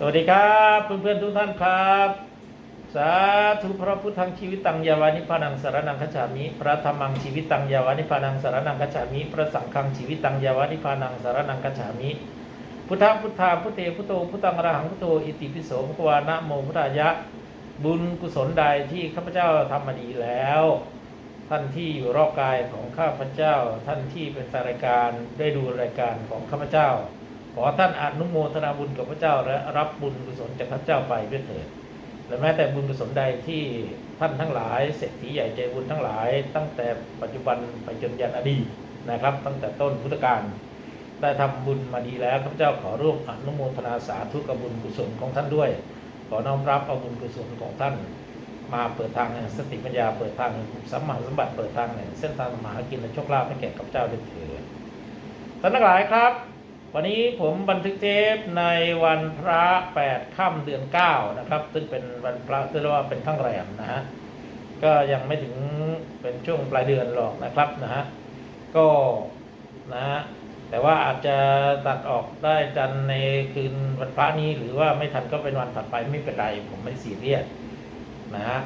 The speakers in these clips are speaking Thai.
สวัสดีครับเพื่อนๆทุกท่านครับ สาธุพระพุทธังชีวิตตังยาวานิพานังสารนังคัจฉามิพระธรรมังชีวิตตังยาวานิพานังสารนังคัจฉามิพระสังฆังชีวิตตังยาวานิพานังสารนังคัจฉามิพุทธพุทธาพุทเทพุทโธพุทธังอรหังพุทโธอิติปิโสภควานะโมพุทธายะ บุญกุศลใดที่ข้าพเจ้าทำมาดีแล้ว ท่านที่อยู่รอบกายของข้าพเจ้า ท่านที่เป็นรายการได้ดูรายการของข้าพเจ้า อท่านอนุโมทนาบุญกับพระเจ้าและรับบุญกุศลจากพระเจ้าไปด้วยเถิดและแม้แต่บุญกุศลใดที่ท่านทั้งหลายเศรษฐีใหญ่ใจบุญทั้งหลาย ตั้งแต่ปัจจุบันไปจนยันอดีตนะครับ ตั้งแต่ต้นพุทธกาลได้ทำบุญมาดีแล้วข้าพเจ้าขอร่วมอนุโมทนาสาธุกับบุญกุศลของท่านด้วย ขอน้อมรับเอาบุญกุศลของท่าน มาเปิดทางแห่งสติปัญญาเปิดทางแห่งสัมมาสัมบัติเปิดทางแห่งเส้นทางมหากินและโชคลาภให้แก่ข้าพเจ้าด้วยเถิดท่านทั้งหลายครับ วันนี้ผมบันทึกเทปในวันพระแปดค่ำเดือนเก้านะครับ ซึ่งเป็นวันพระที่เรียกว่าเป็นข้างแรมนะฮะก็ยังไม่ถึงเป็นช่วงปลายเดือนหรอกนะครับนะฮะก็นะฮะแต่ว่าอาจจะตัดออกได้จันในคืนวันพระนี้ หรือว่าไม่ทันก็เป็นวันถัดไปไม่เป็นไร ผมไม่ซีเรียสนะฮะ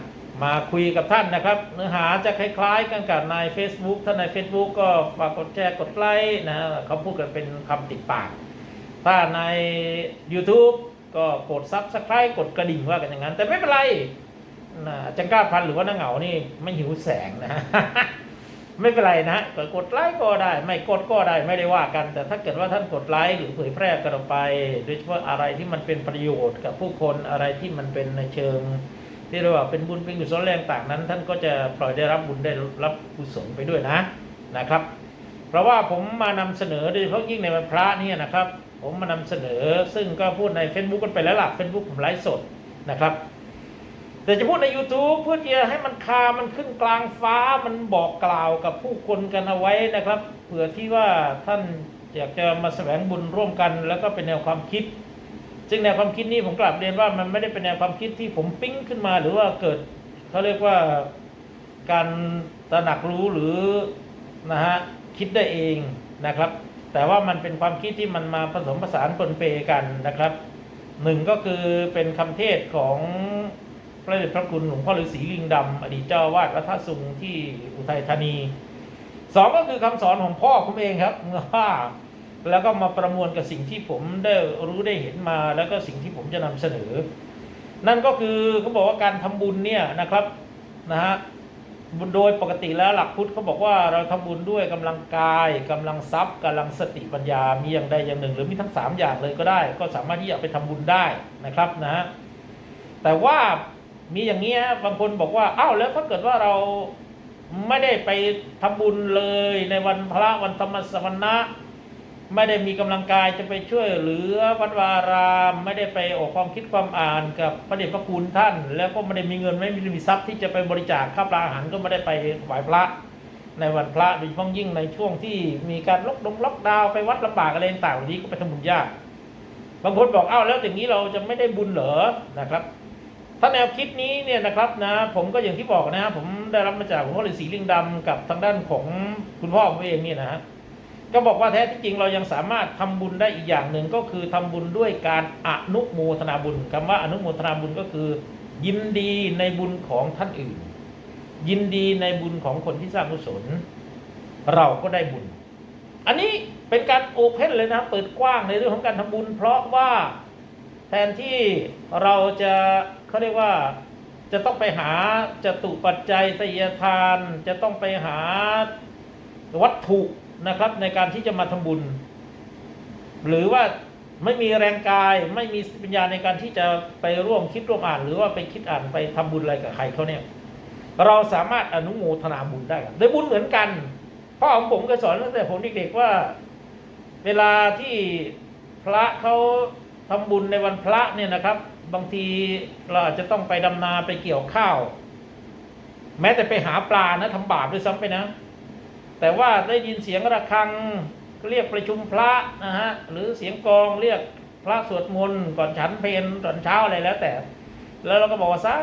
มาคุยกับท่านนะครับ เนื้อหาจะคล้าย ๆ กันกับใน Facebook ถ้าใน Facebook ก็ฝากกดแชร์กดไลค์นะเขาพูดกันเป็นคำติดปาก ถ้าใน YouTube ก็กด Subscribe กดกระดิ่งว่ากันอย่างนั้น แต่ไม่เป็นไรนะจังก้าพันหรือว่าน้าเหงานี่ไม่หิวแสงนะไม่เป็นไรนะก็กดไลค์ก็ได้ ไม่กดก็ได้ไม่ได้ว่ากัน แต่ถ้าเกิดว่าท่านกดไลค์หรือเผยแพร่กันออกไป โดยเฉพาะอะไรที่มันเป็นประโยชน์กับผู้คนอะไรที่มันเป็นในเชิง ที่เรียกเป็นบุญเป็นกุศลแรงต่างนั้น ท่านก็จะปล่อยได้รับบุญได้รับกุศลไปด้วยนะนะครับ เพราะว่าผมมานำเสนอโดยเฉพาะยิ่งในวันพระเนี่ยนะครับ ผมมานำเสนอซึ่งก็พูดใน Facebook กันไปแล้วล่ะ Facebook ผมไลฟ์สดนะครับแต่จะพูดใน YouTube เพื่อที่จะให้มันคา มันขึ้นกลางฟ้า มันบอกกล่าวกับผู้คนกันเอาไว้นะครับ เผื่อที่ว่าท่านอยากจะมาแสวงบุญร่วมกัน แล้วก็เป็นแนวความคิด ซึ่งแนวความคิดนี้ผมกลับเรียนว่ามันไม่ได้เป็นแนวความคิดที่ผมปิ้งขึ้นมา หรือว่าเกิดเขาเรียกว่าการตระหนักรู้หรือนะฮะคิดได้เองนะครับ แต่ว่ามันเป็นความคิดที่มันมาผสมผสานปนเปกันนะครับหนึ่งก็คือเป็นคำเทศของพระเดชพระคุณหลวงพ่อฤาษีลิงดำอดีตเจ้าวาดวัดท่าสุงที่อุทัยธานีสองก็คือคำสอนของพ่อผมเองครับว่า แล้วก็มาประมวลกับสิ่งที่ผมได้รู้ได้เห็นมา แล้วก็สิ่งที่ผมจะนำเสนอ นั่นก็คือเขาบอกว่าการทำบุญเนี่ยนะครับนะฮะโดยปกติแล้วหลักพุทธเขาบอกว่าเราทำบุญด้วยกำลังกายกำลังทรัพย์กำลังสติปัญญา มีอย่างใดอย่างหนึ่ง หรือมีทั้งสามอย่างเลยก็ได้ ก็สามารถที่จะไปทำบุญได้นะครับนะฮะแต่ว่ามีอย่างนี้ฮะบางคนบอกว่าอ้าวแล้วถ้าเกิดว่าเราไม่ได้ไปทำบุญเลยในวันพระวันธรรมสวนะ ไม่ได้มีกำลังกายจะไปช่วยเหลือวัดวาราม ไม่ได้ไปออกความคิดความอ่านกับพระเดชพระคุณท่าน แล้วก็ไม่ได้มีเงินไม่มีมีทรัพย์ที่จะไปบริจาคข้าวปลาอาหารก็ไม่ได้ไปถวายพระ ในวันพระโดยเฉพาะยิ่งในช่วงที่มีการล็อกดงล็อกดาวไปวัดลำบากอะไรต่างๆวันนี้ก็ไปทำบุญยากบางคนบอกเอ้าแล้วอย่างนี้เราจะไม่ได้บุญเหรอนะครับถ้าแนวคิดนี้เนี่ยนะครับนะผมก็อย่างที่บอกนะผมได้รับมาจากหลวงพ่อฤาษีลิงดำกับทางด้านของคุณพ่อผมเองเนี่ยนะฮะ ก็บอกว่าแท้ที่จริงเรายังสามารถทำบุญได้อีกอย่างหนึ่งก็คือทำบุญด้วยการอนุโมทนาบุญคำว่าอนุโมทนาบุญก็คือ ยินดีในบุญของท่านอื่น ยินดีในบุญของคนที่สร้างกุศล เราก็ได้บุญ อันนี้เป็นการโอเพนเลยนะเปิดกว้างในเรื่องของการทำบุญ เพราะว่าแทนที่เราจะเขาเรียกว่าจะต้องไปหาจตุปัจจัยทยทาน จะต้องไปหาวัตถุ นะครับในการที่จะมาทำบุญ หรือว่าไม่มีแรงกายไม่มีปัญญาในการที่จะไปร่วมคิดร่วมอ่าน หรือว่าไปคิดอ่านไปทำบุญอะไรกับใครเขาเนี่ย เราสามารถอนุโมทนาบุญได้ครับได้บุญเหมือนกันพ่อของผมก็สอนตั้งแต่ผมเด็กๆว่า เวลาที่พระเขาทำบุญในวันพระเนี่ยนะครับ บางทีเราอาจจะต้องไปดำนาไปเกี่ยวข้าว แม้แต่ไปหาปลานะทำบาปด้วยซ้ำไปนะ แต่ว่าได้ยินเสียงระฆังเรียกประชุมพระนะฮะหรือเสียงกองเรียกพระสวดมนต์ก่อนฉันเพลตอนเช้าอะไรแล้วแต่ แล้วเราก็บอกว่าสา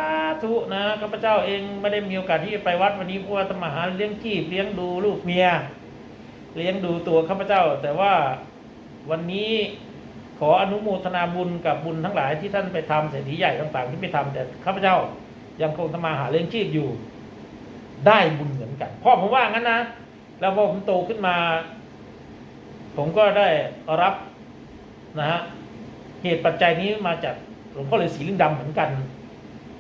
ธุนะข้าพเจ้าเองไม่ได้มีโอกาสที่จะไปวัดวันนี้เพราะว่าตมหาเลี้ยงชีพเลี้ยงดูลูกเมีย เลี้ยงดูตัวข้าพเจ้า แต่ว่าวันนี้ขออนุโมทนาบุญกับบุญทั้งหลายที่ท่านไปทำเศรษฐีใหญ่ต่างๆที่ไปทำแต่ข้าพเจ้ายังคงทำมาหาเลี้ยงชีพอยู่ ได้บุญเหมือนกันพ่อผมว่างั้นนะ แล้วพอผมโตขึ้นมา ผมก็ได้รับนะฮะเหตุปัจจัยนี้มาจากหลวงพ่อฤาษีลิงดำเหมือนกัน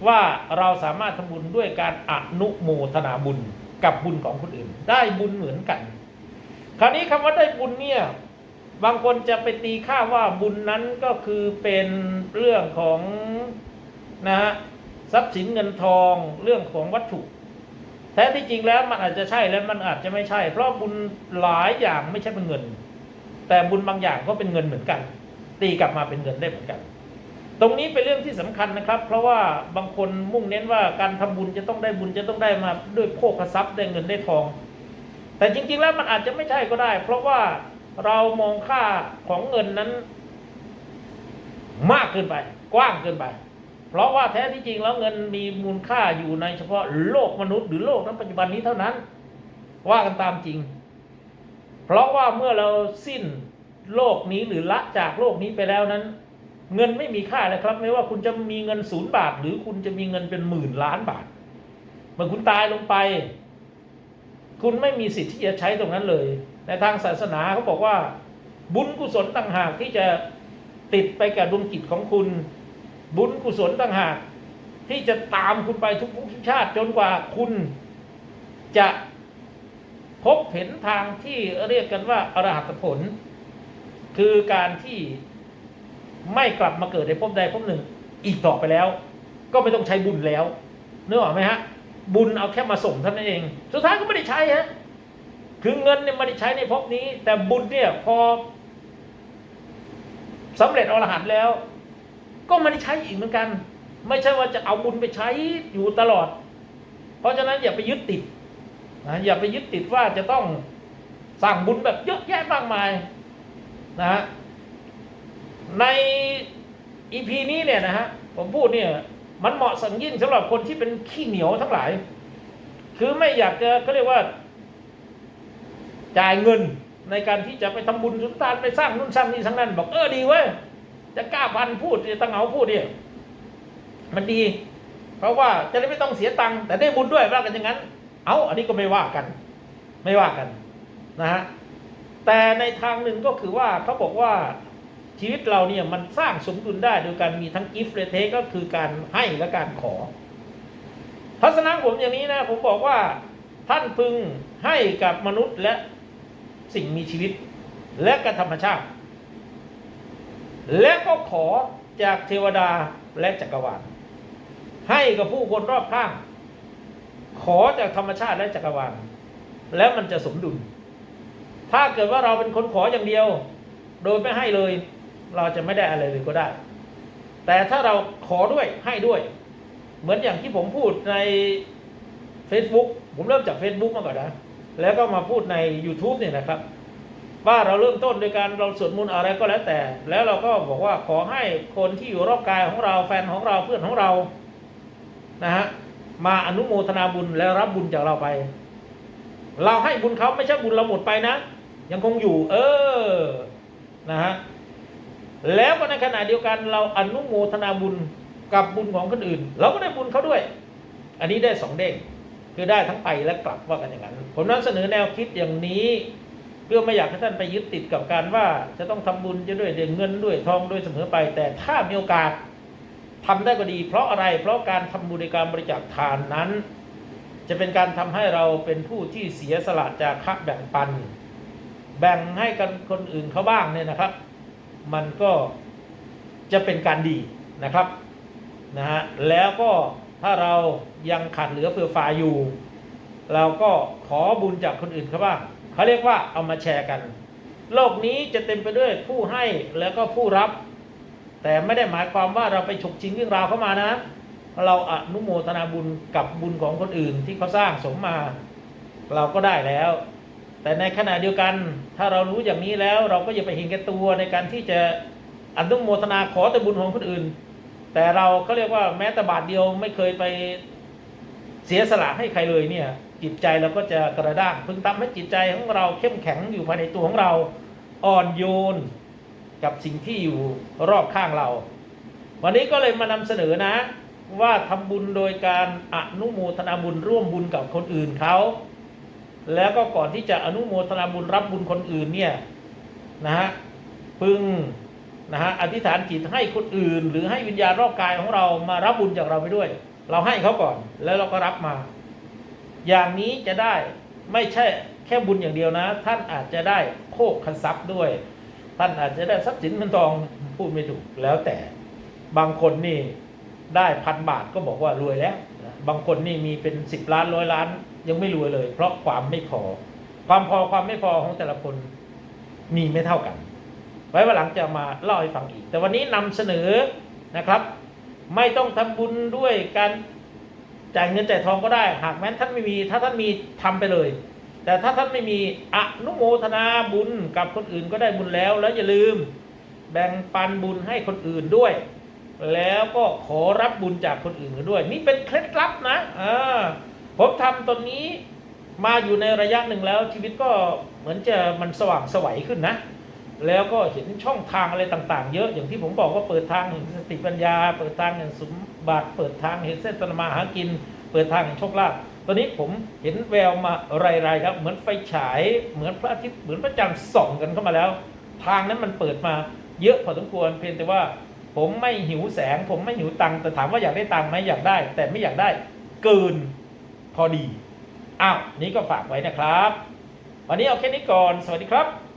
ว่าเราสามารถทำบุญด้วยการอนุโมทนาบุญกับบุญของคนอื่น ได้บุญเหมือนกัน คราวนี้คำว่าได้บุญเนี่ยบางคนจะไปตีค่าว่าบุญนั้นก็คือเป็นเรื่องของนะฮะทรัพย์สินเงินทองเรื่องของวัตถุ ท้ที่จริงแล้วมันอาจจะใช่และมันอาจจะไม่ใช่ เพราะบุญหลายอย่างไม่ใช่เป็นเงิน แต่บุญบางอย่างก็เป็นเงินเหมือนกัน ตีกลับมาเป็นเงินได้เหมือนกัน ตรงนี้เป็นเรื่องที่สำคัญนะครับ เพราะว่าบางคนมุ่งเน้นว่าการทำบุญจะต้องได้บุญจะต้องได้มาด้วยโภคทรัพย์ได้เงินได้ทอง แต่จริง ๆ แล้วมันอาจจะไม่ใช่ก็ได้ เพราะว่าเรามองค่าของเงินนั้น มากเกินไป กว้างเกินไป เพราะว่าแท้ที่จริงแล้วเงินมีมูลค่าอยู่ในเฉพาะโลกมนุษย์หรือโลกนั้นปัจจุบันนี้เท่านั้น ว่ากันตามจริง เพราะว่าเมื่อเราสิ้นโลกนี้หรือละจากโลกนี้ไปแล้วนั้น เงินไม่มีค่าเลยครับ ไม่ว่าคุณจะมีเงินศูนย์บาท หรือคุณจะมีเงินเป็นหมื่นล้านบาทเมื่อคุณตายลงไป คุณไม่มีสิทธิ์ที่จะใช้ตรงนั้นเลย ในทางศาสนาเขาบอกว่า บุญกุศลต่างหากที่จะติดไปกับดวงจิตของคุณ บุญกุศลต่างหากที่จะตามคุณไปทุกภพทุกชาติจนกว่าคุณจะพบเห็นทางที่เรียกกันว่าอรหัตผล คือการที่ไม่กลับมาเกิดในภพใดภพหนึ่ง อีกต่อไปแล้ว ก็ไม่ต้องใช้บุญแล้วนึกออกไหมฮะ บุญเอาแค่มาส่งเท่านั้นเอง สุดท้ายก็ไม่ได้ใช้ฮะคือเงินเนี่ยไม่ได้ใช้ในภพนี้ แต่บุญเนี่ยพอสำเร็จอรหันต์แล้ว ก็ไม่ได้ใช้อีกเหมือนกัน ไม่ใช่ว่าจะเอาบุญไปใช้อยู่ตลอด เพราะฉะนั้นอย่าไปยึดติดนะอย่าไปยึดติดว่าจะต้องสั่งบุญแบบเยอะแยะมากมายนะฮะในอีพีนี้เนี่ยนะฮะผมพูดเนี่ยมันเหมาะสังยิ่งสำหรับคนที่เป็นขี้เหนียวทั้งหลาย คือไม่อยากจะเขาเรียกว่า จ่ายเงินในการที่จะไปทำบุญสุนทานไปสร้างนู่นสร้างนี่ทั้างนั้นบอกเออดีเว้ย จะกล้าพันพูดจะตั้งเหาพูดเนี่ยมันดี เพราะว่าจะได้ไม่ต้องเสียตังค์แต่ได้บุญด้วยว่ากันอย่างนั้น เอาอันนี้ก็ไม่ว่ากัน ไม่ว่ากันนะฮะแต่ในทางหนึ่งก็คือว่าเขาบอกว่าชีวิตเราเนี่ยมันสร้างสมดุลได้โดยการมีทั้งกิฟต์และเทคก็คือการให้และการขอ ทัศนะผมอย่างนี้นะผมบอกว่าท่านพึงให้กับมนุษย์และสิ่งมีชีวิตและกับธรรมชาติ และก็ขอจากเทวดาและจักรวาลให้กับผู้คนรอบข้าง ขอจากธรรมชาติและจักรวาลแล้วมันจะสมดุล ถ้าเกิดว่าเราเป็นคนขออย่างเดียว โดยไม่ให้เลย เราจะไม่ได้อะไรเลยก็ได้ แต่ถ้าเราขอด้วยให้ด้วย เหมือนอย่างที่ผมพูดใน Facebook ผมเริ่มจาก Facebook มาก่อนนะ แล้วก็มาพูดใน YouTube เนี่ยนะครับ ว่าเราเริ่มต้นโดยการเราสวดมนต์อะไรก็แล้วแต่ แล้วเราก็บอกว่าขอให้คนที่อยู่รอบกายของเราแฟนของเราเพื่อนของเรานะฮะมาอนุโมทนาบุญแล้วรับบุญจากเราไป เราให้บุญเขาไม่ใช่บุญเราหมดไปนะ ยังคงอยู่ เออนะฮะแล้วก็ในขณะเดียวกันเราอนุโมทนาบุญกับบุญของคนอื่น เราก็ได้บุญเขาด้วย อันนี้ได้สองเด้งคือได้ทั้งไปและกลับว่ากันอย่างนั้น ผมนั้นเสนอแนวคิดอย่างนี้ เพื่อไม่อยากให้ท่านไปยึดติดกับการว่า จะต้องทำบุญจะด้วยเงินด้วยทองด้วยเสมอไป แต่ถ้ามีโอกาสทำได้ก็ดี เพราะอะไรเพราะการทำบุญในการบริจาคทานนั้น จะเป็นการทำให้เราเป็นผู้ที่เสียสละจากคะแบ่งปัน แบ่งให้กันคนอื่นเขาบ้างเนี่ยนะครับ มันก็จะเป็นการดีนะครับนะฮะแล้วก็ถ้าเรายังขาดเหลือเฟือฟายอยู่ เราก็ขอบุญจากคนอื่นเขาบ้าง เขาเรียกว่าเอามาแชร์กัน โลกนี้จะเต็มไปด้วยผู้ให้แล้วก็ผู้รับ แต่ไม่ได้หมายความว่าเราไปฉกชิงเรื่องราวเข้ามานะ เราอนุโมทนาบุญกับบุญของคนอื่นที่เขาสร้างสมมาเราก็ได้แล้ว แต่ในขณะเดียวกัน ถ้าเรารู้อย่างนี้แล้วเราก็อย่าไปเห็นแก่ตัวในการที่จะอนุโมทนาขอแต่บุญของคนอื่น แต่เราเขาเรียกว่าแม้แต่บาทเดียวไม่เคยไปเสียสละให้ใครเลยเนี่ย จิตใจเราก็จะกระด้างพึงทำให้จิตใจของเราเข้มแข็งอยู่ภายในตัวของเราอ่อนโยนกับสิ่งที่อยู่รอบข้างเรา วันนี้ก็เลยมานำเสนอนะ ว่าทำบุญโดยการอนุโมทนาบุญร่วมบุญกับคนอื่นเขาแล้วก็ก่อนที่จะอนุโมทนาบุญรับบุญคนอื่นเนี่ยนะฮะพึงนะฮะอธิษฐานจิตให้คนอื่น หรือให้วิญญาณรอบกายของเรามารับบุญจากเราไปด้วย เราให้เขาก่อนแล้วเราก็รับมา อย่างนี้จะได้ไม่ใช่แค่บุญอย่างเดียวนะ ท่านอาจจะได้โภคทรัพย์ด้วย ท่านอาจจะได้ทรัพย์สินเงินทองพูดไม่ถูกแล้วแต่บางคนนี่ได้พันบาทก็บอกว่ารวยแล้ว บางคนนี่มีเป็นสิบล้านร้อยล้าน ยังไม่รวยเลย เพราะความไม่พอ ความพอความไม่พอของแต่ละคนมีไม่เท่ากัน ไว้วันหลังจะมาเล่าให้ฟังอีก แต่วันนี้นำเสนอนะครับ ไม่ต้องทำบุญด้วยการ จ่ายเงินจ่ายทองก็ได้ หากแม้นท่านไม่มี ถ้าท่านมีทำไปเลย แต่ถ้าท่านไม่มีอนุโมทนาบุญกับคนอื่นก็ได้บุญแล้ว แล้วอย่าลืม แบ่งปันบุญให้คนอื่นด้วย แล้วก็ขอรับบุญจากคนอื่นด้วย นี่เป็นเคล็ดลับนะอ่าผมทำตรงนี้มาอยู่ในระยะหนึ่งแล้ว ชีวิตก็เหมือนจะมันสว่างสวัยขึ้นนะ แล้วก็เห็นช่องทางอะไรต่าง ๆ เยอะอย่างที่ผมบอกว่าเปิดทางแห่งสติปัญญา เปิดทางแห่งสม บัติเปิดทางเห็นเส้นตนมาหากิน เปิดทางโชคลาภตอนนี้ผมเห็นแววมาไรๆครับเหมือนไฟฉายเหมือนพระอาทิตย์เหมือนพระจันทร์ส่องกันเข้ามาแล้ว ทางนั้นมันเปิดมาเยอะพอสมควรเพียงแต่ว่าผมไม่หิวแสง ผมไม่หิวตังค์แต่ถามว่าอยากได้ตังค์ไหมอยากได้ แต่ไม่อยากได้เกินพอดีอ้าวนี่ก็ฝากไว้นะครับ วันนี้เอาแค่นี้ก่อน สวัสดีครับ